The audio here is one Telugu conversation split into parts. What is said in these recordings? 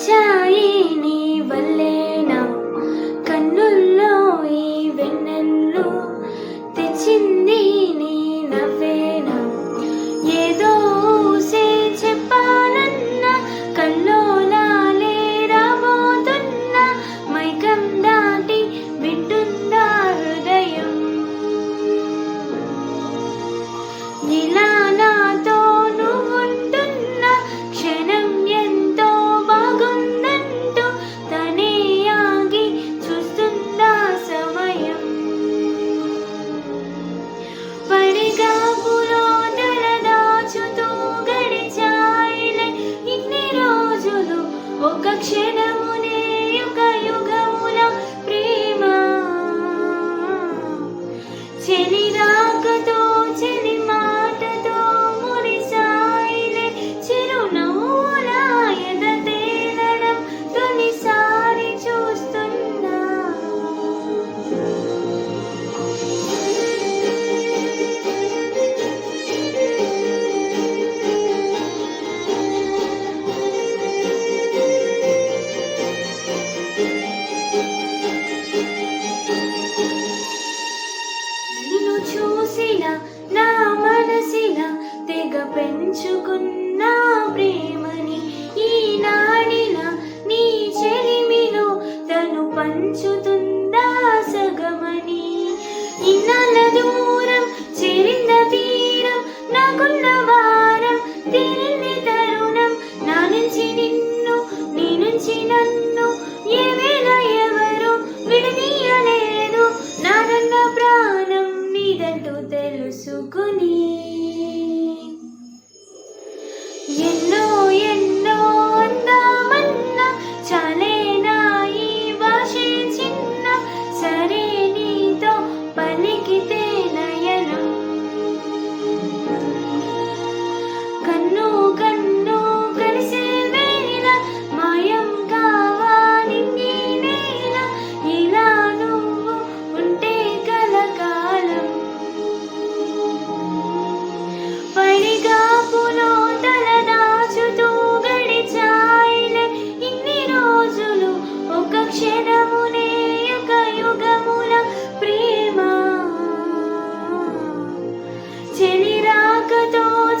వచ్చాయి నీ వల్లేనా కన్నుల్లో ఈ వెన్నెల్లు తెచ్చింది నీ నవ్వేనా ఏదో ఊసే చెప్పాలన్న కల్లోలాలే రాబోతున్న మైకం దాటి వింటుందా హృదయం. ఇలా ఒక క్షణమునే యుగ యుగముల ప్రేమ. చెలి రాకతో చెలి పెంచుకున్న ప్రేమని ఈ నాడిన నీ చెలిమిలో తను పంచుతుందా సగమని? ఇన్నాళ్ళ దూరం చేరింద తీరం నాకున్న భారం తీరింది తరుణం నా నుంచి నిన్ను నీ నుంచి నన్ను ఏ వేళ ఎవరు విడదీయలేదు. నాదన్న ప్రాణం నీదంటూ తెలుసుకుని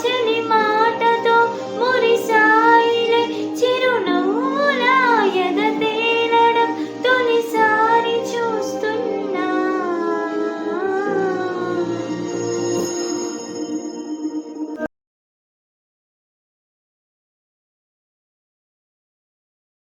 చెలి రాకతో చెలి మా